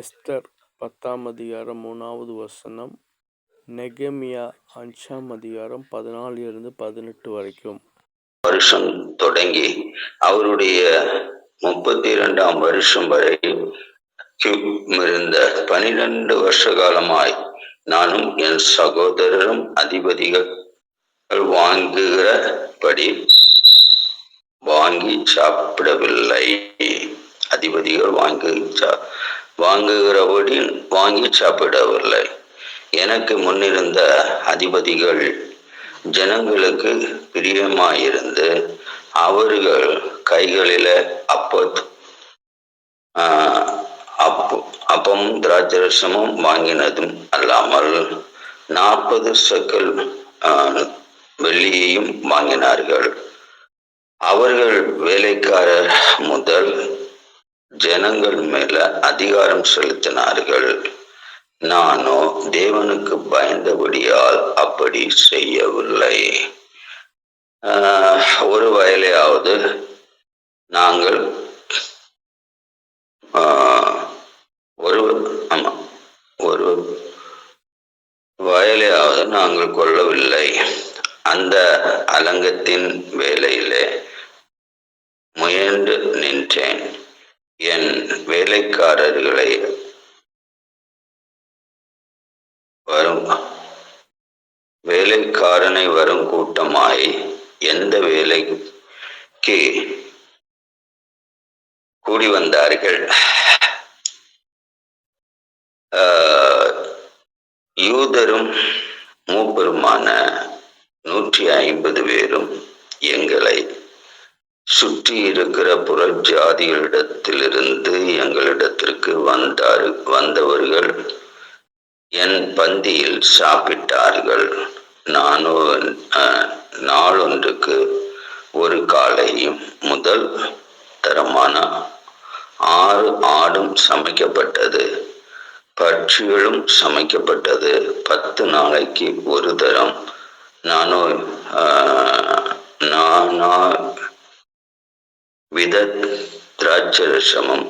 Esther பத்தாம் அதிகாரம் மூணாவது வசனம். நெகமியா அஞ்சாம் அதிகாரம் பதினாலிருந்து பதினெட்டு வரைக்கும். வருஷம் தொடங்கி அவருடைய முப்பத்தி இரண்டாம் வருஷம் வரை இருந்த பனிரெண்டு வருஷ காலமாய் நானும் என் சகோதரரும் அதிபதிகள் வாங்குகிறபடி வாங்கி சாப்பிடவில்லை. அதிபதிகள் வாங்கி சா வாங்குகிறபடி வாங்கி சாப்பிடவில்லை. எனக்கு முன்னிருந்த அதிபதிகள் ஜனங்களுக்கு பிரியமாயிருந்து அவர்கள் கைகளில அப்பத் அப்பம் அப்பமும் திராட்சரசமும் வாங்கினதும் அல்லாமல் நாற்பது சக்கல் வெள்ளியையும் வாங்கினார்கள். அவர்கள் வேலைக்காரர் முதல் ஜனங்கள் மேல அதிகாரம் செலுத்தினார்கள். நானோ தேவனுக்கு பயந்தபடியால் அப்படி செய்யவில்லை. ஒரு வயலையாவது நாங்கள் ஒரு ஆமா ஒரு வயலையாவது நாங்கள் கொள்ளவில்லை. அந்த அலங்கத்தின் வேலையிலே முயன்று நின்றேன். என் வேலைக்காரர்களை வரும் வேலைக்காரனை வரும் கூட்டமாய் எந்த வேலைக்கு கூடி வந்தார்கள்? யூதரும் மூப்பருமான நூற்றி ஐம்பது பேரும் எங்களை சுற்றி இருக்கிற புற ஜாதிகளிடத்திலிருந்து எங்களிடத்திற்கு வந்தார் வந்தவர்கள் என் பந்தியில் சாப்பிட்டார்கள். நானோ நாளொன்றுக்கு ஒரு காலையும் முதல் தரமான ஆறு ஆடும் சமைக்கப்பட்டது. பட்சிகளும் சமைக்கப்பட்டது. பத்து நாளைக்கு ஒரு தரம். நானோ நானா வித திராட்சரசமும்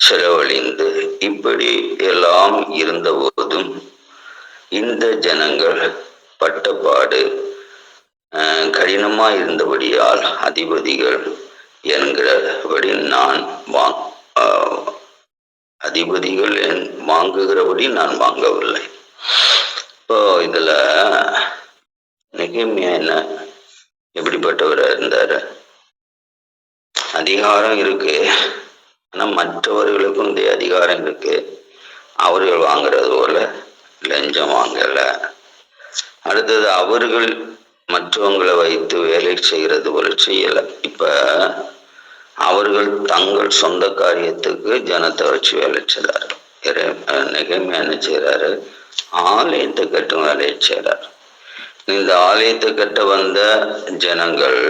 செலவழிந்து இப்படி எல்லாம் இருந்தபோதும் இந்த ஜனங்கள் பட்டப்பாடு கடினமாய் இருந்தபடியால் அதிபதிகள் என்கிறபடி நான் வாங் அதிபதிகள் என் வாங்குகிறபடி நான் வாங்கவில்லை. இப்போ இதுல நெகேமியா என்ன எப்படிப்பட்டவராக இருந்தாரு? அதிகாரம் இருக்கு. ஆனா மற்றவர்களுக்கும் இதே அதிகாரம் இருக்கு. அவர்கள் வாங்குறது போல லஞ்சம் வாங்கல. அடுத்தது அவர்கள் மற்றவங்களை வைத்து வேலை செய்கிறது போல செய்யல. இப்ப அவர்கள் தங்கள் சொந்த காரியத்துக்கு ஜனத்தை வச்சு வேலை செய்தார் நிகழ்மை என்ன செய்யறாரு ஆலயத்தை கட்டும் வேலையை செய்யறாரு இந்த ஆலயத்தை கட்ட வந்த ஜனங்கள்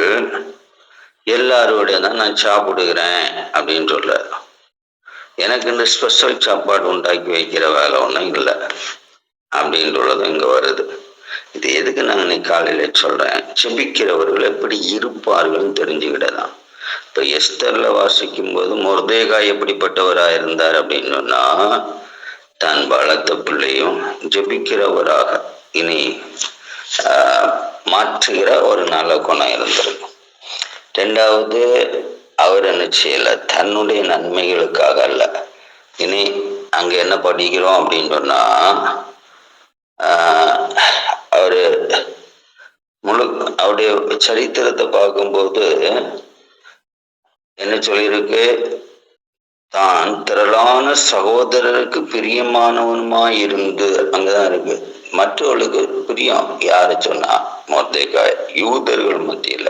எல்லாரோடைய தான் நான் சாப்பிடுகிறேன் அப்படின்னு சொல்ல எனக்கு இந்த ஸ்பெஷல் சாப்பாடு உண்டாக்கி வைக்கிற வேலை ஒன்றும் இல்லை அப்படின்றதும் இங்கே வருது. இது எதுக்கு நான் இன்னைக்கு காலையில் சொல்கிறேன் செபிக்கிறவர்கள் எப்படி இருப்பார்கள்னு தெரிஞ்சுக்கிட்டதான் இப்போ எஸ்தரில் வாசிக்கும் போது முருதேகாய் எப்படிப்பட்டவராக இருந்தார் அப்படின்னு சொன்னால் தன் பலத்த பிள்ளையும் ஜெபிக்கிறவராக இனி மாற்றுகிற ஒரு நல்ல குணம் இருந்திருக்கும். ரெண்டாவது அவர் என்ன செய்யல? தன்னுடைய நன்மைகளுக்காக அல்ல. இனி அங்க என்ன படிக்கிறோம் அப்படின்னு சொன்னா அவரு முழு அவருடைய சரித்திரத்தை பார்க்கும்போது என்ன சொல்லியிருக்கு? தான் திரளான சகோதரருக்கு பிரியமானவனுமா இருந்து அங்கதான் இருக்கு. மற்றவர்களுக்கு பிரியம் யாரு சொன்னா மொத்தக்காய் யூதர்கள் மத்தியில.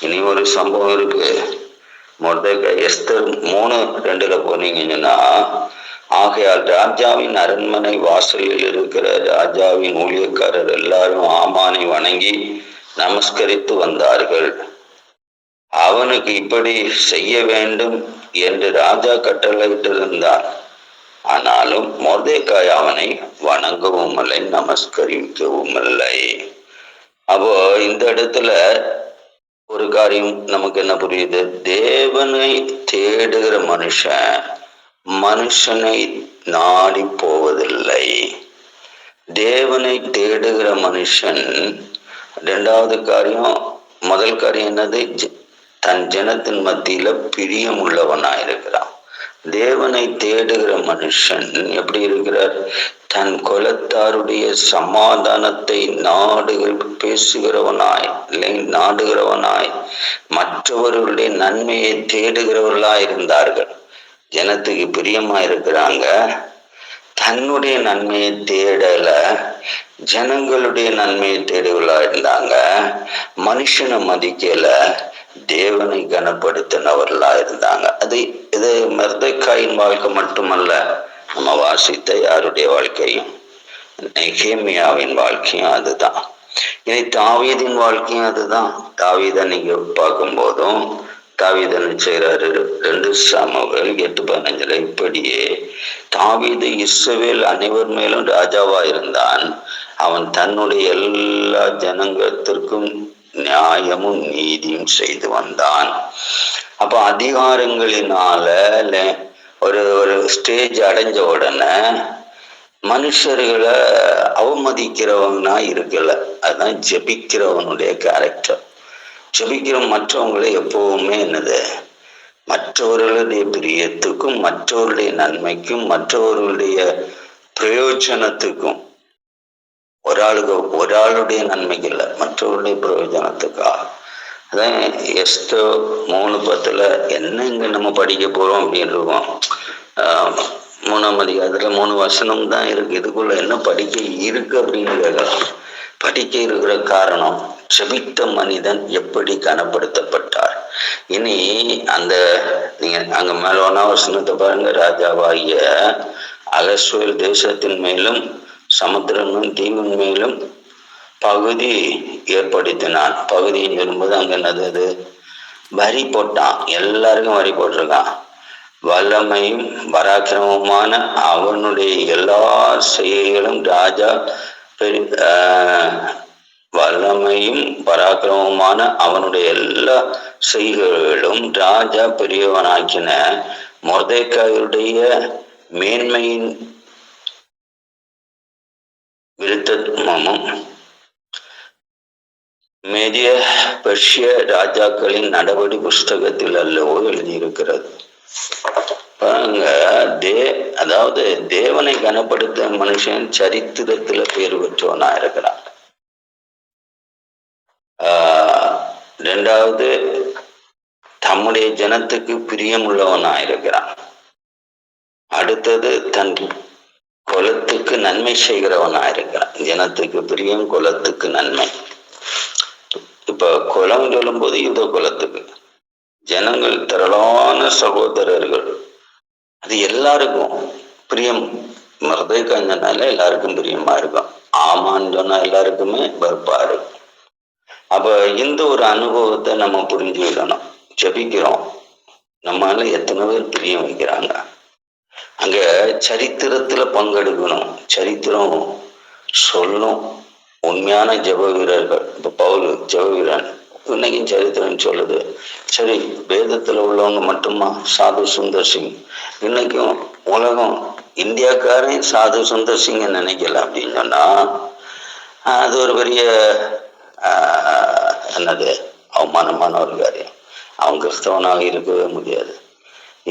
இனி ஒரு சம்பவம் இருக்கு. மொர்தேக்கா எஸ்தர் மூணு ரெண்டுல போனீங்கன்னா ஆகையால் ராஜாவின் அரண்மனை வாசலில் இருக்கிற ராஜாவின் ஊழியக்காரர் எல்லாரும் ஆமானை வணங்கி நமஸ்கரித்து வந்தார்கள். அவனுக்கு இப்படி செய்ய வேண்டும் என்று ராஜா கட்டளையிட்டிருந்தான். ஆனாலும் மொர்தேக்காய் அவனை வணங்கவும் இல்லை நமஸ்கரிக்கவும் இல்லை. அப்போ இந்த இடத்துல ஒரு காரியம் நமக்கு என்ன புரியுது? தேவனை தேடுகிற மனுஷன் மனுஷனை நாடி போவதில்லை. தேவனை தேடுகிற மனுஷன் ரெண்டாவது காரியம் முதல் காரியம் என்னது? தன் ஜனத்தின் மத்தியில பிரியம் உள்ளவனாயிருக்கிறான் தேவனை தேடுகிற மனுஷன் எப்படி இருக்கிறார்? தன் குலத்தாருடைய சமாதானத்தை நாடுகள் பேசுகிறவனாய் இல்லை நாடுகிறவனாய் மற்றவர்களுடைய நன்மையை தேடுகிறவர்களாய் இருந்தார்கள். ஜனத்துக்கு பிரியமா இருக்கிறாங்க. தன்னுடைய நன்மையை தேடல ஜனங்களுடைய நன்மையை தேடுகளா இருந்தாங்க. மனுஷனை மதிக்கல தேவனை கனப்படுத்தினவர்களா இருந்தாங்க அது இது மர்தக்காயின் வாழ்க்கை மட்டுமல்ல நம்ம வாசித்த யாருடைய வாழ்க்கையும் நெகேமியாவின் வாழ்க்கையும் அதுதான். இனி தாவீதின் வாழ்க்கையும் அதுதான். தாவீதை நீங்க பார்க்கும் போதும் தாவீதன் செய்கிறாரு ரெண்டு சாமுகள் எட்டு பதினஞ்சுல இப்படியே தாவீது இஸ்ரவேல் அனைவர் மேலும் ராஜாவா இருந்தான் அவன் தன்னுடைய எல்லா ஜனங்கத்திற்கும் நியாயமும் நீதியும் செய்து வந்தான். அப்ப அதிகாரங்களினால ஒரு ஒரு ஸ்டேஜ் அடைஞ்ச உடனே மனுஷர்களை அவமதிக்கிறவனா இருக்கல. அதுதான் ஜெபிக்கிறவனுடைய கேரக்டர் ஜெபிக்கிற மற்றவங்களை எப்பவுமே என்னது? மற்றவர்களுடைய பிரியத்துக்கும் மற்றவருடைய நன்மைக்கும் மற்றவர்களுடைய பிரயோஜனத்துக்கும் ஒரு ஆளுக்கு ஒரு ஆளுடைய நன்மைக்கு இல்லை மற்றவருடைய பிரயோஜனத்துக்காக. அதான் எஸ்தோ மூணு பத்துல என்னங்க நம்ம படிக்க போறோம் அப்படின்னு இருக்கோம். ஆஹ் மூணாம் மூணு வசனம் தான் இருக்கு. இதுக்குள்ள என்ன படிக்க இருக்கு அப்படின்னு கேட்கலாம். படிக்க இருக்கிற காரணம் செபித்த மனிதன் எப்படி கனப்படுத்தப்பட்டார்? இனி அந்த நீங்க அங்க மேல ஒன்னா வசனத்தை பாருங்க. ராஜாவாகிய அகஸ்வேல் தேசத்தின் மேலும் சமுத்திரமும் தீவின் மேலும் பகுதி ஏற்படுத்தினான். பகுதியின் விரும்புது அங்க என்னது அது வரி போட்டான். எல்லாருக்கும் வரி போட்டிருக்கான். வல்லமையும் பராக்கிரமமான அவனுடைய எல்லா செயல்களும் ராஜா பெரி வல்லமையும் பராக்கிரமமான அவனுடைய எல்லா செய்களும் ராஜா பெரியவனாக்கின. மொர்தேக்காயுடைய மேன்மையின் விருத்தமும் மேதிய பெர்ஷிய ராஜாக்களின் நடவடி புஸ்தகத்தில் அல்லவோ எழுதியிருக்கிறது. பாருங்க தே அதாவது தேவனை கனப்படுத்த மனுஷன் சரித்திரத்துல பேர் பெற்றவனா இருக்கிறான். ஆஹ் ரெண்டாவது தம்முடைய ஜனத்துக்கு பிரியமுள்ளவனா இருக்கிறான். அடுத்தது தன் குலத்துக்கு நன்மை செய்கிறவனா இருக்கிறான் ஜனத்துக்கு பிரியம் குலத்துக்கு நன்மை. இப்ப குலம் சொல்லும்போது யுத குலத்துக்கு ஜனங்கள் திரளான சகோதரர்கள். அது எல்லாருக்கும் பிரியம். மருதைக்கஞ்சனால எல்லாருக்கும் பிரியமா இருக்கும். ஆமான்னு சொன்னா எல்லாருக்குமே வெறுப்பா இருக்கும். அப்ப இந்த ஒரு அனுபவத்தை நம்ம புரிஞ்சுக்கணும் ஜெபிக்கிறோம். நம்மளால எத்தனை பேர் பிரியம் வைக்கிறாங்க? அங்க சரித்திரத்துல பங்கெடுக்கணும். சரித்திரம் சொல்லும் உண்மையான ஜப வீரர்கள் இப்ப பவுல் ஜப வீரன் இன்னைக்கும் சரித்திரம் சொல்லுது? சரி வேதத்துல உள்ளவங்க மட்டுமா? சாது சுந்தர் சிங். இன்னைக்கும் உலகம் இந்தியாக்காரன் சாது சுந்தர் சிங் நினைக்கல அப்படின்னு சொன்னா அது ஒரு பெரிய என்னது? அவமானமான ஒரு காரியம். அவன் கிறிஸ்தவனாக இருக்கவே முடியாது.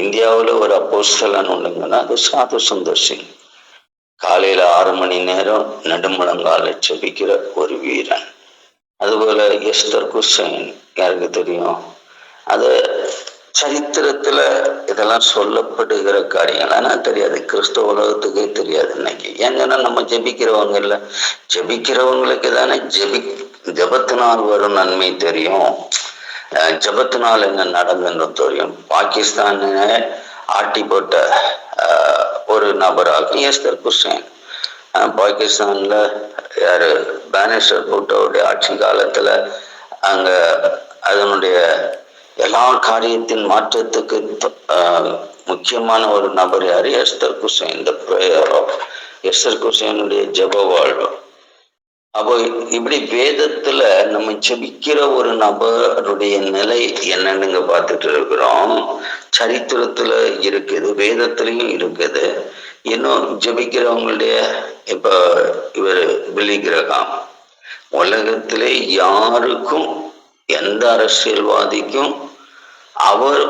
இந்தியாவில் ஒரு அப்போஸ்தலன் உண்டுங்கன்னா அது சாது சந்தோஷி காலையில ஆறு மணி நேரம் நெடுமுழங்கால செபிக்கிற ஒரு வீரன். அதுபோல எஸ்தர் குசைன் யாருக்கு தெரியும்? அது சரித்திரத்துல இதெல்லாம் சொல்லப்படுகிற காரியங்கள். ஆனால் தெரியாது. கிறிஸ்தவ உலகத்துக்கே தெரியாது இன்னைக்கு. ஏங்கன்னா நம்ம ஜெபிக்கிறவங்க இல்லை. ஜெபிக்கிறவங்களுக்கு தானே ஜெபி ஜெபத்தினால் வரும் நன்மை தெரியும். ஜபத்தினால் என்ன நடந்ததுன்னு தெரியும். பாகிஸ்தான ஆட்டி போட்ட ஒரு நபராக எஸ்தர் குசேன் பாகிஸ்தானில் பாகிஸ்தான்ல யாரு? பேனிஸ்டர் பூட்டோடைய ஆட்சி காலத்துல அங்க அதனுடைய எல்லா காரியத்தின் மாற்றத்துக்கு முக்கியமான ஒரு நபர் யாரு? எஸ்தர் குசேன் இந்த ப்ரேயர் ஆஃப் எஸ்தர் குசேனுடைய ஜெப வாழ்வு. அப்போ இப்படி வேதத்துல நம்ம ஜெபிக்கிற ஒரு நபருடைய நிலை என்னன்னுங்க பார்த்துட்டு இருக்கிறோம். சரித்திரத்துல இருக்குது வேதத்திலையும் இருக்குது. இன்னும் ஜெபிக்கிறவங்களுடைய இப்ப இவர் பில்லி கிரகம். உலகத்திலே யாருக்கும் எந்த அரசியல்வாதிக்கும் அவர்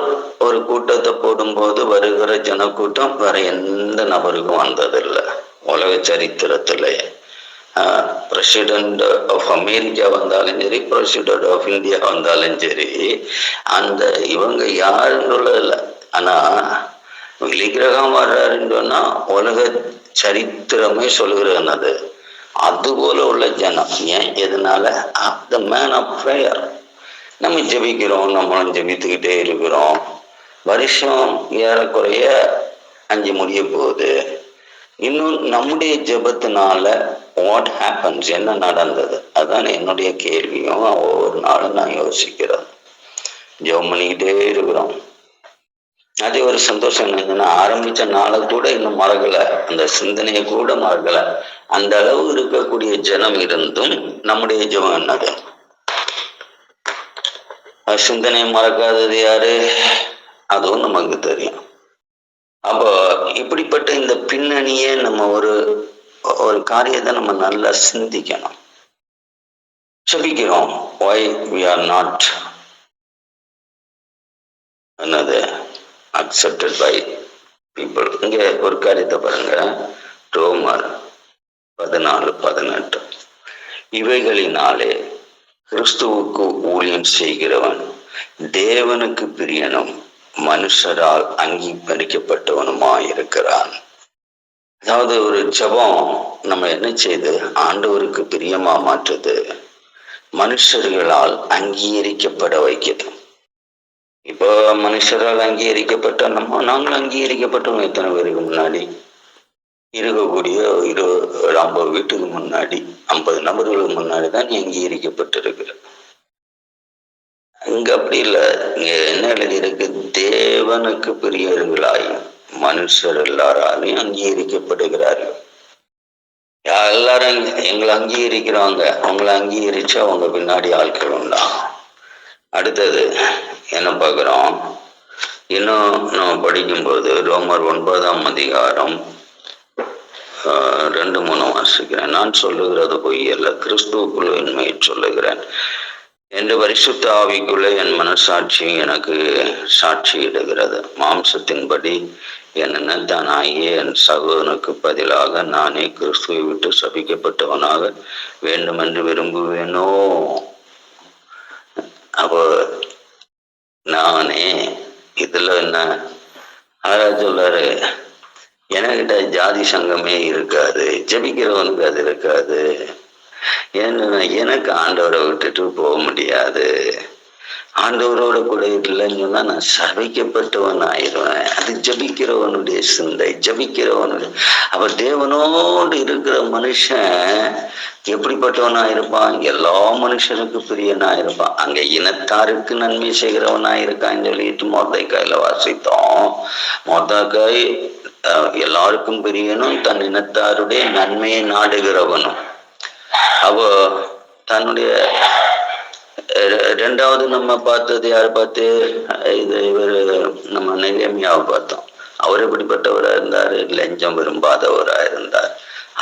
ஒரு கூட்டத்தை போடும்போது வருகிற ஜனக்கூட்டம் வேற எந்த நபருக்கும் வந்ததில்லை. உலக சரித்திரத்திலேயே பிரசிடென்ட் ஆஃப் அமெரிக்கா வந்தாலும் சரி பிரசிடென்ட் ஆஃப் இந்தியா வந்தாலும் சரி அந்த இவங்க யாருன்னு இல்லை ஆனா விலிகிரகம் வர்றாருன்னு சொன்னா உலக சரித்திரமே சொல்லுகிறது அது போல உள்ள ஜனம் ஏன் எதனால த மேன் ஆஃப் ப்ரேயர் நம்ம ஜெபிக்கிறோம் நம்மளும் ஜெபித்துக்கிட்டே இருக்கிறோம் வருஷம் ஏறக்குறைய அஞ்சு முடிய போகுது இன்னும் நம்முடைய ஜெபத்தினால வாட் ஹேப்பன்ஸ் என்ன நடந்தது? அதான் என்னுடைய கேள்வியும் ஒவ்வொரு நாளும் நான் யோசிக்கிறேன். ஜெபம் பண்ணிக்கிட்டே இருக்கிறோம். அதே ஒரு சந்தோஷம் என்னன்னா ஆரம்பிச்ச நாளை கூட இன்னும் மறக்கல. அந்த சிந்தனையை கூட மறக்கல. அந்த அளவு இருக்கக்கூடிய ஜனம் இருந்தும் நம்முடைய ஜெபம் என்னது? சிந்தனையை மறக்காதது யாரு? அதுவும் நமக்கு தெரியும். அப்போ இப்படிப்பட்ட இந்த பின்னணியே நம்ம ஒரு ஒரு காரியத்தை நம்ம நல்லா சிந்திக்கணும். செபிக்கிறோம் ஒய் வி ஆர் நாட் என்னது? அக்செப்டட் பை பீப்புள் இங்கே ஒரு காரியத்தை பாருங்க. ரோமர் பதினாலு பதினெட்டு. இவைகளினாலே கிறிஸ்துவுக்கு ஊழியம் செய்கிறவன் தேவனுக்கு பிரியனும் மனுஷரால் அங்கீகரிக்கப்பட்டவனுமாயிருக்கிறான். அதாவது ஒரு ஜபம் நம்ம என்ன செய்து ஆண்டவருக்கு பிரியமா மாற்றுது. மனுஷர்களால் அங்கீகரிக்கப்பட வைக்குது. இப்போ மனுஷரால் அங்கீகரிக்கப்பட்ட நம்ம நாங்களும் அங்கீகரிக்கப்பட்டோம் எத்தனை பேருக்கு முன்னாடி? இருக்கக்கூடிய இரு ஒரு ஐம்பது வீட்டுக்கு முன்னாடி ஐம்பது நபர்களுக்கு முன்னாடி தான் நீ அங்கீகரிக்கப்பட்டிருக்கிற. இங்க அப்படி இல்லை. இங்க என்ன எழுதியிருக்கு? தேவனுக்கு பிரியர்களாயும் மனுஷர் எல்லாராலையும் அங்கீகரிக்கப்படுகிறார்கள் எல்லாரும் எங்களை அங்கீகரிக்கிறவங்க அவங்கள அங்கீகரிச்சு அவங்க பின்னாடி ஆட்கள் உண்டா? அடுத்தது என்ன பார்க்குறோம்? இன்னும் நம்ம படிக்கும்போது ரோமர் ஒன்பதாம் அதிகாரம் ரெண்டு மூணு வாசிக்கிறேன். நான் சொல்லுகிறது பொய் அல்ல கிறிஸ்துவுக்குள் உண்மையை சொல்லுகிறேன். என்று பரிசுத்த ஆவிக்குள்ளே என் மனசாட்சி எனக்கு சாட்சியிடுகிறது மாம்சத்தின்படி என்ன தான் ஆகிய என் சகோதரனுக்கு பதிலாக நானே கிறிஸ்துவை விட்டு சபிக்கப்பட்டவனாக வேண்டுமென்று விரும்புவேனோ? அப்போ நானே இதுல என்ன? ஆரா சொல்றாரு. என்கிட்ட ஜாதி சங்கமே இருக்காது ஜபிக்கிறவனுக்கு அது இருக்காது. ஏன்னா எனக்கு ஆண்டவரை விட்டுட்டு போக முடியாது. ஆண்டவரோட கூட இல்லைன்னு சொன்னா நான் சபிக்கப்பட்டவன் ஆயிடுவேன். அது ஜபிக்கிறவனுடைய சிந்தை ஜபிக்கிறவனுடைய அவர் தேவனோடு இருக்கிற மனுஷன் எப்படிப்பட்டவனா இருப்பான்? எல்லா மனுஷனுக்கு பிரியனா இருப்பான். அங்க இனத்தாருக்கு நன்மை செய்கிறவனா இருக்கான்னு சொல்லிட்டு மொத்தைக்காயில வாசித்தோம். மொத்தக்காய் எல்லாருக்கும் பிரியனும் தன் இனத்தாருடைய நன்மையை நாடுகிறவனும். அப்போ தன்னுடைய ரெண்டாவது நம்ம பார்த்தது யார் பார்த்து? இது இவர் நம்ம நெகமியாவை பார்த்தோம். அவர் எப்படிப்பட்டவரா இருந்தாரு? லஞ்சம் விரும்பாதவரா இருந்தார்.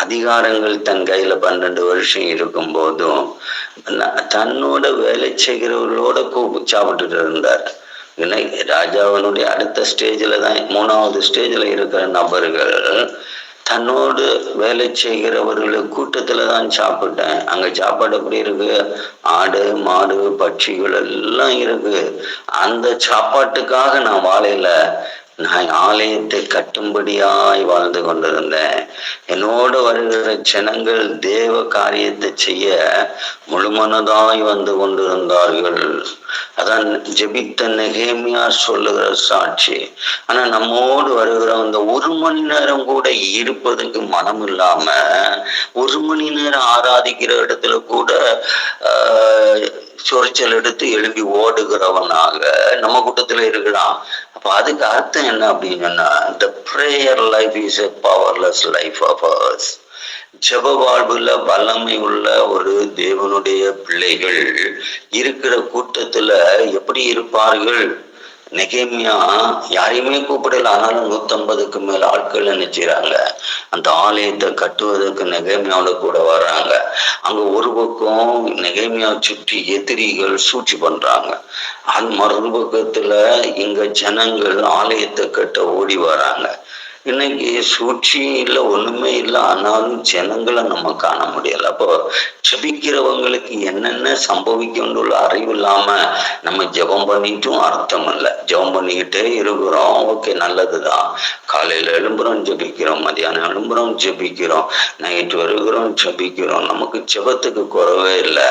அதிகாரங்கள் தன் கையில பன்னெண்டு வருஷம் இருக்கும் போதும் தன்னோட வேலை செய்கிறவர்களோட கூப்பு சாப்பிட்டுட்டு இருந்தார். ராஜாவனுடைய அடுத்த ஸ்டேஜில் தான் மூணாவது ஸ்டேஜில் இருக்கிற நபர்கள் தன்னோடு வேலை செய்கிறவர்கள் கூட்டத்துல தான் சாப்பிட்டேன். அங்க சாப்பாடு எப்படி இருக்கு? ஆடு மாடு பட்சிகள் எல்லாம் இருக்கு. அந்த சாப்பாட்டுக்காக நான் வாழையில நான் ஆலயத்தை கட்டும்படியாய் வாழ்ந்து கொண்டிருந்தேன். என்னோடு வருகிற ஜனங்கள் தேவ காரியத்தை செய்ய முழுமனதாய் வந்து கொண்டிருந்தார்கள். அதான் ஜெபித்த நெகேமியா சொல்லுகிற சாட்சி. ஆனா நம்மோடு வருகிற அந்த ஒரு மணி நேரம் கூட இருப்பதுக்கு மனம் இல்லாம ஒரு மணி நேரம் ஆராதிக்கிற இடத்துல கூட சொரிச்சல் எடுத்து எழுப்பி ஓடுகிறவனாக நம்ம கூட்டத்தில் இருக்கிறான். அப்ப அதுக்கு அர்த்தம் என்ன அப்படின்னு the prayer life is a powerless life of ours ஜெப வாழ்வுல வல்லமை உள்ள ஒரு தேவனுடைய பிள்ளைகள் இருக்கிற கூட்டத்துல எப்படி இருப்பார்கள்? நெகேமியா யாரையுமே கூப்பிடல. ஆனாலும் நூத்தம்பதுக்கு மேல ஆட்கள் நினைச்சுறாங்க அந்த ஆலயத்தை கட்டுவதற்கு நெகேமியாவில கூட வர்றாங்க. அங்க ஒரு பக்கம் நெகேமியா சுற்றி எதிரிகள் சூழ்ச்சி பண்றாங்க. அது மறுபக்கத்துல இங்க ஜனங்கள் ஆலயத்தை கட்ட ஓடி வராங்க. இன்னைக்கு சூழ்ச்சியும் இல்லை ஒண்ணுமே இல்லை. ஆனாலும் ஜனங்களை நம்ம காண முடியல. அப்போ ஜெபிக்கிறவங்களுக்கு என்னென்ன சம்பவிக்கும்னு அறிவு இல்லாம நம்ம ஜெபம் பண்ணிட்டும் அர்த்தம் இல்லை. ஜெபம் பண்ணிக்கிட்டே இருக்கிறோம். ஓகே நல்லதுதான். காலையில எழும்புறோம் ஜெபிக்கிறோம். மதியானம் எழும்புறோம் ஜெபிக்கிறோம். நைட்டு வருகிறோம் ஜபிக்கிறோம். நமக்கு ஜெபத்துக்கு குறவே இல்லை.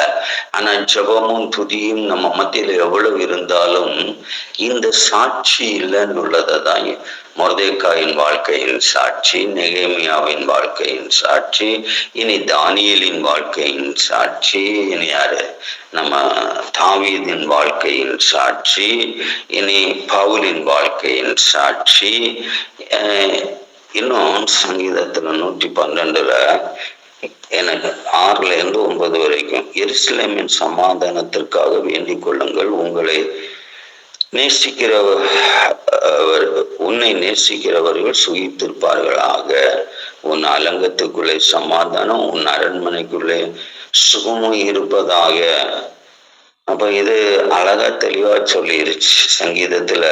ஆனா ஜெபமும் துதியும் நம்ம மத்தியில எவ்வளவு இருந்தாலும் இந்த சாட்சி இல்லைன்னு உள்ளதை தான் மொர்தேக்காயின் வாழ்க்கையின் சாட்சி நெகேமியாவின் வாழ்க்கையின் சாட்சி இனி தானியலின் வாழ்க்கையின் சாட்சி இனி யாரு? நம்ம தாவீதின் வாழ்க்கையின் சாட்சி இனி பவுலின் வாழ்க்கையின் சாட்சி. இன்னும் சங்கீதத்துல நூற்றி பன்னெண்டுல எனக்கு ஆறுல இருந்து ஒன்பது வரைக்கும் எருசலேமின் சமாதானத்திற்காக வேண்டிக் கொள்ளுங்கள் உங்களை நேசிக்கிறவர் உன்னை நேசிக்கிறவர்கள் சுகித்திருப்பார்களாக. உன் அலங்கத்துக்குள்ளே சமாதானம் உன் அரண்மனைக்குள்ளே சுகமும் இருப்பதாக. அப்ப இது அழகா தெளிவா சொல்லிருச்சு சங்கீதத்துல.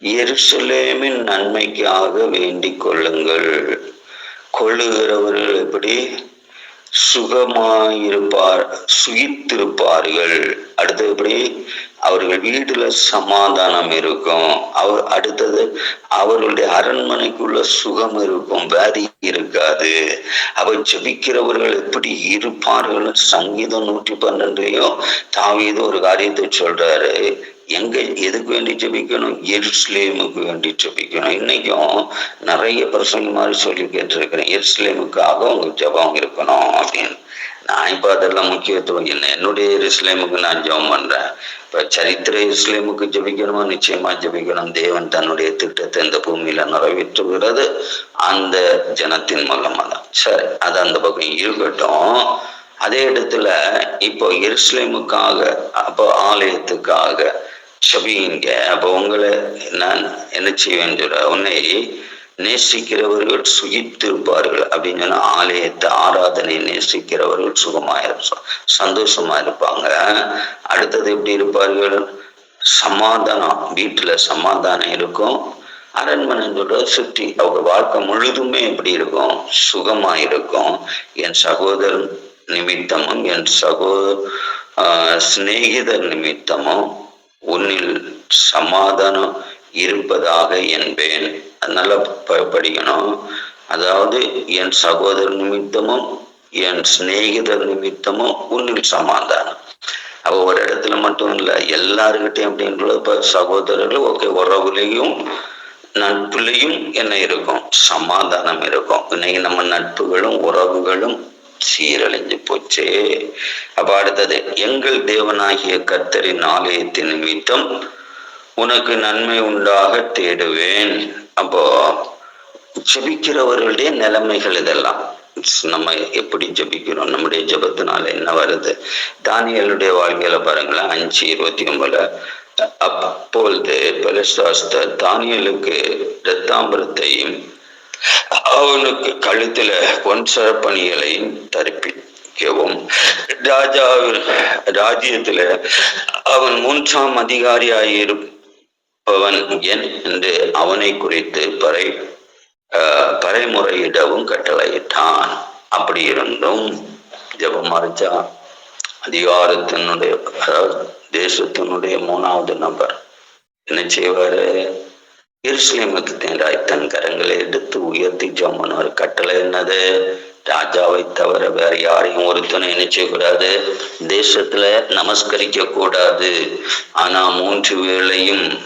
எருசலேமின் நன்மைக்காக வேண்டிக் கொள்ளுங்கள். கொள்ளுகிறவர்கள் எப்படி? சுகமாயிருப்பார் சுகித்திருப்பார்கள். அடுத்தது எப்படி அவர்கள் வீட்டுல சமாதானம் இருக்கும். அவர் அடுத்தது அவர்களுடைய அரண்மனைக்குள்ள சுகம் இருக்கும் வேதி இருக்காது. அவர் ஜபிக்கிறவர்கள் எப்படி இருப்பார்கள்? சங்கீதம் நூற்றி பன்னெண்டுலயும் தாவீது ஒரு காரியத்தை சொல்றாரு. எங்க எதுக்கு வேண்டி ஜபிக்கணும்? எருஸ்லேமுக்கு வேண்டி ஜபிக்கணும். இன்னைக்கும் நிறைய பிரசங்க மாதிரி சொல்லி கேட்டிருக்கிறேன். எருஸ்லேமுக்காக உங்க ஜெபம் இருக்கணும் அப்படின்னு. நான் இப்போ அதெல்லாம் முக்கியத்துவம் என்ன என்னுடைய எருஸ்லேமுக்கு நான் ஜெபம் பண்றேன். இப்ப சரித்திர இஸ்லேமுக்கு ஜெபிக்கணுமா? நிச்சயமா ஜெபிக்கணும். தேவன் தன்னுடைய திட்டத்தை இந்த பூமியில நிறைவேற்றுகிறது. அந்த ஜனத்தின் மூலமா தான் சரி அது அந்த பக்கம் இருக்கட்டும். அதே இடத்துல இப்போ எருஸ்லேமுக்காக அப்போ ஆலயத்துக்காக செபிங்க அப்போ உங்களை நான் என்ன செய்வேன் சொல்ற? உன்னை நேசிக்கிறவர்கள் சுகித்திருப்பார்கள் அப்படின்னு சொன்னா ஆலயத்தை ஆராதனை நேசிக்கிறவர்கள் சுகமாக சந்தோஷமா இருப்பாங்க. அடுத்தது எப்படி இருப்பார்கள்? சமாதானம் வீட்டுல சமாதானம் இருக்கும். அரண்மனையோட சுற்றி அவங்க வாழ்க்கை முழுதுமே எப்படி இருக்கும்? சுகமா இருக்கும். என் சகோதரன் நிமித்தமும் என் சகோ ஆஹ் சிநேகிதர் நிமித்தமும் உன்னில் சமாதானம் இருப்பதாக என்பேன். அதனால ப- படிக்கணும். அதாவது என் சகோதரர் நிமித்தமும் என் சிநேகிதர் நிமித்தமும் உன்னில் சமாதானம். அவ ஒரு இடத்துல மட்டும் இல்லை எல்லாருக்கிட்டையும் அப்படின்றது இப்ப சகோதரர்கள் ஓகே உறவுலையும் நட்புலையும் என்ன இருக்கும்? சமாதானம் இருக்கும். இன்னைக்கு நம்ம நட்புகளும் உறவுகளும் சீரழிஞ்சு போச்சு. அப்ப அடுத்தது எங்கள் தேவனாகிய கத்தரின் ஆலயத்தின் நிமித்தம் உனக்கு நன்மை உண்டாக தேடுவேன். அப்போ ஜெபிக்கிறவர்களுடைய நிலைமைகள் இதெல்லாம். நம்ம எப்படி ஜெபிக்கிறோம்? நம்முடைய ஜபத்தினால என்ன வருது? தானியலுடைய வாழ்க்கையில பாருங்களேன் அஞ்சு இருபத்தி ஒன்பதுல அப்பொழுது பெலசாஸ்தர் தானியலுக்கு இரத்தாம்பரத்தையும் அவனுக்கு கழுத்துல பொன் சரப்பணிகளையும் தரிப்பிக்கவும். ராஜாவில் ராஜ்யத்தில அவன் மூன்றாம் அதிகாரியாயிருப்பவன் என் என்று அவனை குறித்து பறை பறைமுறையிடவும் கட்டளையிட்டான். அப்படி இருந்தும் ஜெபம் மறைச்சா அதிகாரத்தினுடைய தேசத்தினுடைய மூணாவது நபர் என்ன செய்வாரு? எருசலேமுக்கு தேடாய் தன் கரங்களை எடுத்து உயர்த்தி ஜம்மன் ஒரு கட்டளை என்னது? ராஜாவை தவிர வேற யாரையும் ஒருத்தனை நினைச்ச கூடாது. தேசத்துல நமஸ்கரிக்க கூடாது. ஆனா மூன்று வேளையும்.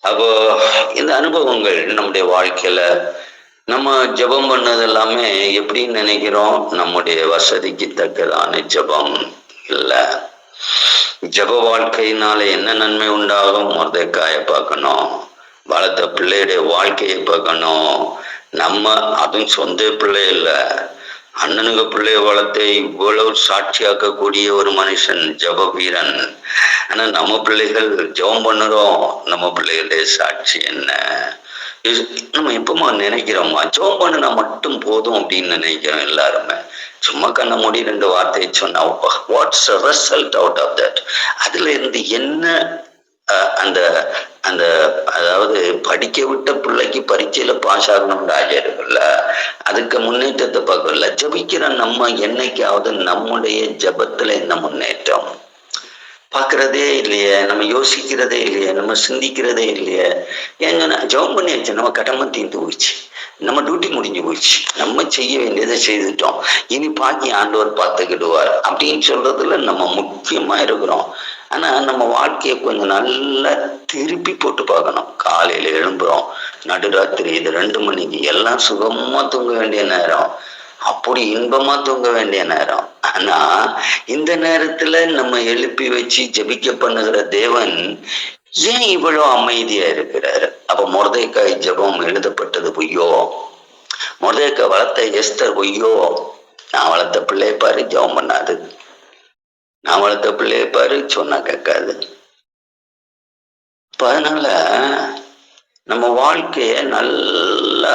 அப்போ இந்த அனுபவங்கள் நம்முடைய வாழ்க்கையில நம்ம ஜெபம் பண்ணது எல்லாமே எப்படின்னு நினைக்கிறோம்? நம்முடைய வசதிக்கு தக்கதான ஜெபம் இல்லை. ஜெப வாழ்க்கையினால என்ன நன்மை உண்டாகும்? முருதைக்காய பார்க்கணும். வளர்த்த பிள்ளையுடைய வாழ்க்கையை பார்க்கணும் நம்ம அதுவும் சொந்த பிள்ளை இல்லை. அண்ணனுங்க பிள்ளைய வளர்த்து இவ்வளவு சாட்சியாக்கக்கூடிய ஒரு மனுஷன் ஜப வீரன் ஆனா நம்ம பிள்ளைகள் ஜெபம் பண்ணுறோம். நம்ம பிள்ளைகளுடைய சாட்சி என்ன? இது நம்ம எப்பமா நினைக்கிறோமா ஜெபம் பண்ணினா மட்டும் போதும் அப்படின்னு நினைக்கிறோம் எல்லாருமே. சும்மா கண்ண மூடி ரெண்டு வார்த்தையை சொன்னா what's result out of that அதுல இருந்து என்ன அந்த அந்த அதாவது படிக்க விட்ட பிள்ளைக்கு பரீட்சையில பாஸ் ஆகணும் ராஜா இருக்குல்ல? அதுக்கு முன்னேற்றத்தை பார்க்கல ஜபிக்கிற நம்ம என்னைக்காவது நம்முடைய ஜபத்துல என்ன முன்னேற்றம்? பார்க்கறதே இல்லையே நம்ம யோசிக்கிறதே இல்லையே நம்ம சிந்திக்கிறதே இல்லையே. ஏங்கன்னா ஜபம் பண்ணியாச்சு நம்ம கடமை தீர்ந்து போயிடுச்சு. நம்ம டியூட்டி முடிஞ்சு போயிடுச்சு. நம்ம செய்ய வேண்டியதை செய்துட்டோம். இனி பாக்கி ஆண்டவர் பார்த்துக்கிடுவார். அப்படின்னு சொல்றதுல நம்ம முக்கியமா இருக்கிறோம். ஆனா நம்ம வாழ்க்கையை கொஞ்சம் நல்லா திருப்பி போட்டு பார்க்கணும். காலையில எழும்புறோம் நடுராத்திரி இது ரெண்டு மணிக்கு எல்லாம் சுகமா தூங்க வேண்டிய நேரம். அப்படி இன்பமா தூங்க வேண்டிய நேரம். ஆனா இந்த நேரத்துல நம்ம எழுப்பி வச்சு ஜெபிக்க பண்ணுகிற தேவன் ஏன் இவ்வளவு அமைதியா இருக்கிறாரு? அப்ப முருதைக்காய் ஜெபம் எழுதப்பட்டது பொய்யோ? முருதைக்காய் வளர்த்த எஸ்தர் பொய்யோ? நான் வளர்த்த பிள்ளை பாரு ஜெபம் பண்ணாது. நான் வளர்த்த பிள்ளைய பாரு சொன்னா கேட்காது. அதனால நம்ம வாழ்க்கைய நல்லா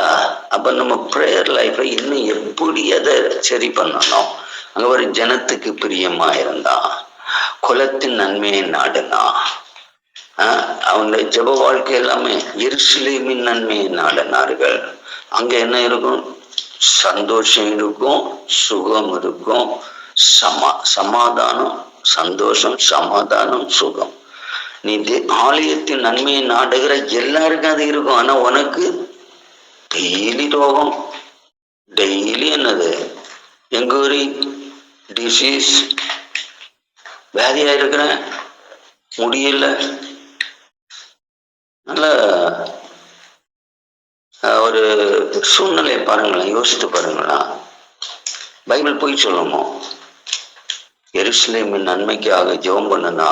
அப்ப நம்ம ப்ரேயர் லைஃபை இன்னும் எப்படி அதை சரி பண்ணணும்? அங்க ஒரு ஜனத்துக்கு பிரியமா இருந்தா குலத்தின் நன்மையை நாடுனா ஆஹ் அவங்க ஜப வாழ்க்கை எல்லாமே எருசலேமின் நன்மையை நாடினார்கள். அங்க என்ன இருக்கும்? சந்தோஷம் இருக்கும் சுகம் இருக்கும். சமா சமாதானம் சந்தோஷம் சமாதானம் சுகம். நீ தே- ஆலயத்தின் நன்மையை நாடுகிற எல்லாருக்கும் அது இருக்கும். ஆனா உனக்கு டெய்லி ரோகம் டெய்லி என்னது? எங்கூரி டிசீஸ் வியாதியா இருக்கிறேன் முடியல. நல்ல ஒரு சூழ்நிலையை பாருங்களேன். யோசித்து பாருங்களேன். பைபிள் போய் சொல்லுமோ? எருசலேமின் நன்மைக்காக ஜெபம் பண்ணுனா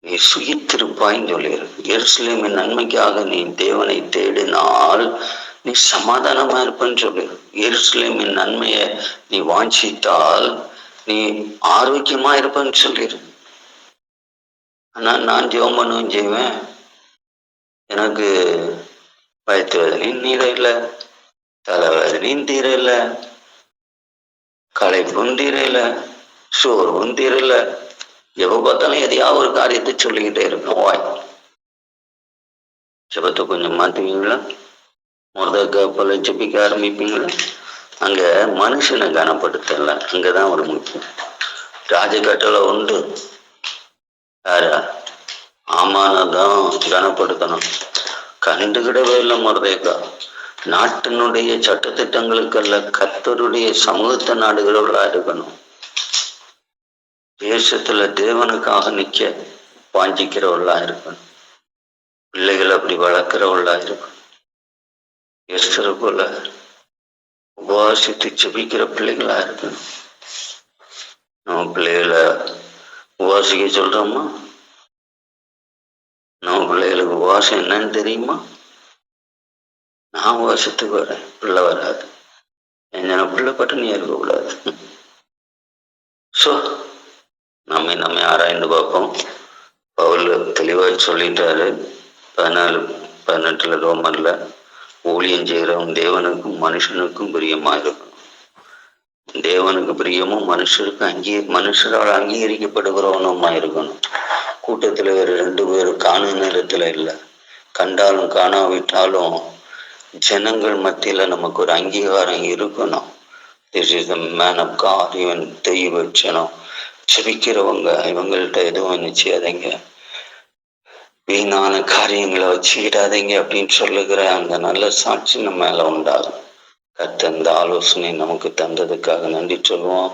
நீ சுயித்திருப்பாயின்னு சொல்லியிருக்கு எருசலேமின் நன்மைக்காக நீ தேவனை தேடினால் நீ சமாதானமா இருப்பேன்னு சொல்லியிருக்கு எருசலேமின் நன்மையை நீ வாஞ்சித்தால் நீ ஆரோக்கியமா இருப்பேன்னு சொல்லியிருக்கு ஆனா நான் ஜெபம் பண்ணுவேன் செய்வேன். எனக்கு பயத்து வேதனையும் தீரல தலைவேதனையும் இல்லை. களைப்பும் தீரல சோர்வும் தீரல எப்ப பார்த்தாலும் எதையாவது ஒரு காரியத்தை சொல்லிக்கிட்டே இருக்கும் வாய். ஜபத்தை கொஞ்சம் மாத்துவீங்களா? முருதக்கா போல ஜெபிக்க ஆரம்பிப்பீங்களா? அங்க மனுஷனை கனப்படுத்தல அங்கதான் ஒரு முக்கியம். ராஜகட்டளை உண்டு. யாரா? ஆமானதான் கனப்படுத்தணும். கண்டுகிடவே இல்லை முருதேக்கா. நாட்டினுடைய சட்டத்திட்டங்களுக்கல்ல கத்தருடைய சமூகத்தை நாடுகளோட இருக்கணும். தேசத்துல தேவனுக்காக நிக்க வாஞ்சிக்கிறவர்களா இருக்கணும். பிள்ளைகளை அப்படி வளர்க்கிறவர்களா இருக்கணும். எஸ்தர் போல உபவாசித்து ஜபிக்கிற பிள்ளைகளா இருக்கணும். நம்ம பிள்ளைகளை உபாசிக்க சொல்றோமா? நம்ம பிள்ளைகளுக்கு உபாசம் என்னன்னு தெரியுமா? நான் வருஷத்துக்கு வரேன் பிள்ளை வராது. என்ன பிள்ளை பட்டினியா இருக்கக்கூடாது ஸோ நம்ம நம்ம ஆராய்ந்து பார்ப்போம். பவுல் தெளிவாக சொல்லிட்டாரு. பதினாலு பதினெட்டுல ரோமன்ல ஊழியம் செய்கிறவன் தேவனுக்கும் மனுஷனுக்கும் பிரியமா இருக்கணும். தேவனுக்கு பிரியமும் மனுஷருக்கு அங்கீ மனுஷரால் அங்கீகரிக்கப்படுகிறவனுமா இருக்கணும். கூட்டத்துல வேறு ரெண்டு பேரும் காணும் நேரத்துல இல்லை. கண்டாலும் காணாவிட்டாலும் ஜனங்கள் மத்தியில நமக்கு ஒரு அங்கீகாரம் இருக்கணும். This is the man of God இவன் தெய்வ ஜனம் ஜபிக்கிறவங்க இவங்கள்ட்ட எதுவும் நிச்சயாதீங்க வீணான காரியங்களை வச்சுக்கிடாதீங்க அப்படின்னு சொல்லுகிற அந்த நல்ல சாட்சி நம்ம மேல உண்டாகும். கத்த இந்த ஆலோசனை நமக்கு தந்ததுக்காக நன்றி சொல்லுவோம்.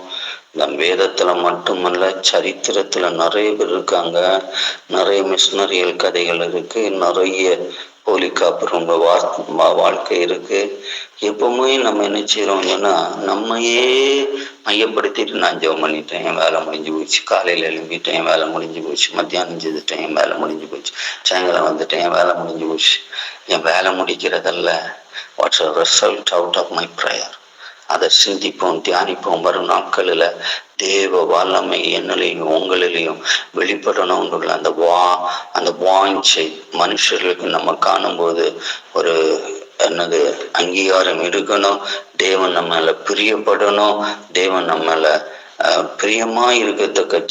நம் வேதத்துல மட்டுமல்ல சரித்திரத்துல நிறைய பேர் இருக்காங்க. நிறைய மிஷினரியல் கதைகள் இருக்கு. நிறைய ஹோலிகாப் ரொம்ப வா- வாழ்க்கை இருக்கு. எப்பவுமே நம்ம என்ன செய்யறோம்னா நம்மையே மையப்படுத்திட்டு நான் ஜெபம் பண்ணிட்டேன் என் வேலை முடிஞ்சு போச்சு. காலையில எழும்பிட்டேன் என் வேலை முடிஞ்சு போச்சு. மத்தியானம் செஞ்சுட்டேன் என் வேலை முடிஞ்சு போச்சு. சாயங்காலம் வந்துட்டேன் என் வேலை முடிஞ்சு போச்சு. என் வேலை முடிக்கிறதல்ல. What's result out of my prayer அதை சிந்திப்போம் தியானிப்போம். வரும் நாட்களில் தேவ வல்லமை என்னிலையும் உங்களிலையும் வெளிப்படணும்ன்ற அந்த வா அந்த வாஞ்சை மனுஷர்களுக்கு நம்ம காணும்போது ஒரு என்னது அங்கீகாரம் இருக்கணும். தேவன் நம்ம பிரியப்படணும். தேவன் நம்மளை பிரியமாக அஹ், பிரியமா இருக்கத்தக்க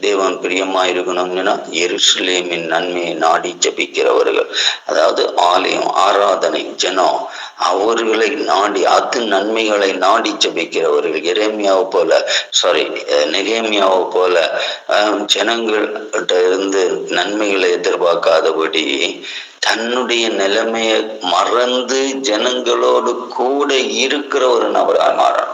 தேவன் பிரியமா இருக்கணும்னா எருசலேமின் நன்மையை நாடி ஜபிக்கிறவர்கள் அதாவது ஆலயம் ஆராதனை ஜனம் அவர்களை நாடி அது நன்மைகளை நாடி ஜபிக்கிறவர்கள் எரேமியாவை போல சாரி நெகேமியாவை போல ஜனங்கள்கிட்ட இருந்து நன்மைகளை எதிர்பார்க்காதபடி தன்னுடைய நிலைமையை மறந்து ஜனங்களோடு கூட இருக்கிற ஒரு நபராக மாறணும்.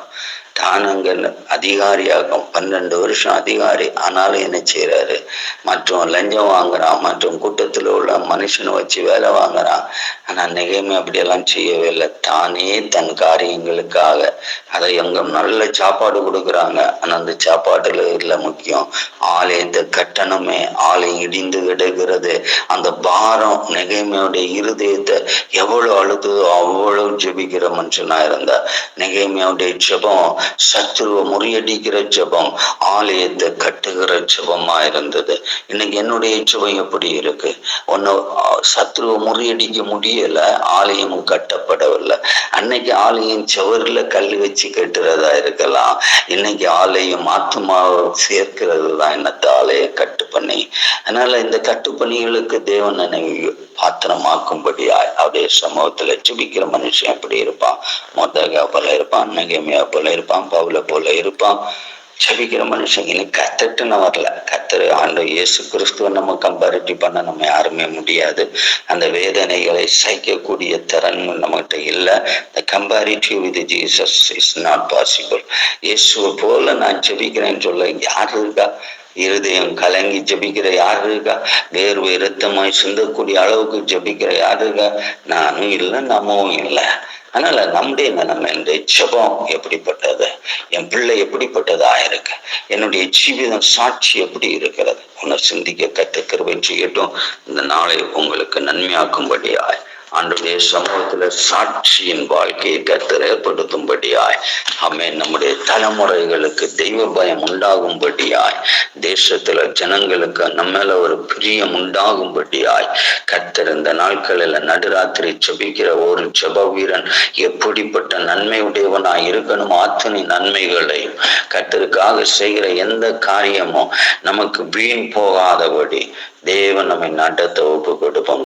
தான் அங்க அதிகாரியாக பன்னெண்டு வருஷம் அதிகாரி. ஆனாலும் என்ன செய்யறாரு மற்றும் லஞ்சம் வாங்குறான் மற்றும் கூட்டத்தில் உள்ள மனுஷனை வச்சு வேலை வாங்குறான். ஆனா நிகைமை அப்படியெல்லாம் செய்யவே இல்லை. தானே தன் காரியங்களுக்காக. அதை எங்க நல்ல சாப்பாடு கொடுக்குறாங்க. ஆனா அந்த சாப்பாட்டில் இல்லை முக்கியம். ஆலயத்தை கட்டணமே. ஆலயம் இடிந்து கிடக்கிறது. அந்த பாரம் நெகைமையுடைய இருதயத்தை எவ்வளவு அழுதுதோ அவ்வளவு ஜெபிக்கிற மனுஷனா இருந்தா. நெகைமையுடைய ஜெபம் சத்துருவை முறியடிக்கிற ஜபம் ஆலயத்தை கட்டுகிற ஜெபமா இருந்தது. இன்னைக்கு என்னுடைய ஜபம் எப்படி இருக்கு? ஒன்னு சத்ருவை முறியடிக்க முடியல ஆலயமும் கட்டப்படவில்லை. அன்னைக்கு ஆலயம் சுவர்ல கல் வச்சு கட்டுறதா இருக்கலாம். இன்னைக்கு ஆலயம் ஆத்மாவை சேர்க்கிறது தான் என்னத்த ஆலய கட்டு பண்ணி அதனால இந்த கட்டுப்பணிகளுக்கு தேவன் என்னை பாத்திரமாக்கும்படியாய் அவருடைய சமூகத்துல ஜிபிக்கிற மனுஷன் எப்படி இருப்பான்? மொத்தகா போல இருப்பான் நகைமையா போல இருப்பான் பவுல போல இருப்பான். ஜெபிக்கிற மனுஷன். இன்னைக்கு கத்துட்டுன்னு வரல. கத்துரு ஆண்டு இயேசு கிறிஸ்துவ நம்ம கம்பேரிட்டிவ் பண்ண நம்ம யாருமே முடியாது. அந்த வேதனைகளை சகிக்கக்கூடிய திறன் நம்மகிட்ட இல்லை. இந்த comparative with Jesus is not possible இயேசுவை போல நான் ஜெபிக்கிறேன்னு சொல்ல யார் இருக்கா? இருதயம் கலங்கி ஜெபிக்கிற யார் இருக்கா? வேர்வை இரத்தமாய் சிந்தக்கூடிய அளவுக்கு ஜெபிக்கிற யார் இருக்கா? நானும் இல்லை நம்மவும் இல்லை. அதனால நம்முடைய நிலைமை இந்த ஜெபம் எப்படிப்பட்டது? என் பிள்ளை எப்படிப்பட்டதா இருக்கு என்னுடைய ஜீவிதம் சாட்சி எப்படி இருக்கிறது? உன்னை சிந்திக்க கற்றுக்கிறவன் செய்யட்டும். இந்த நாளை உங்களுக்கு நன்மையாக்கும்படியாய். ஆண்டுடைய சமூகத்துல சாட்சியின் வாழ்க்கையை கத்தர் ஏற்படுத்தும்படியாய். அம்மே நம்முடைய தலைமுறைகளுக்கு தெய்வ பயம் உண்டாகும்படியாய். தேசத்துல ஜனங்களுக்கு நம்ம மேல ஒரு பிரியம் உண்டாகும்படியாய். கத்தர் இந்த நாட்களில் நடுராத்திரி செபிக்கிற ஒரு ஜெப வீரன் எப்படிப்பட்ட நன்மையுடையவனாய் இருக்கணும் அத்தனை நன்மைகளையும் கத்தருக்காக செய்கிற எந்த காரியமும் நமக்கு வீண் போகாதபடி தேவன் நம்மை நடத்த ஒப்பு கொடுப்போம்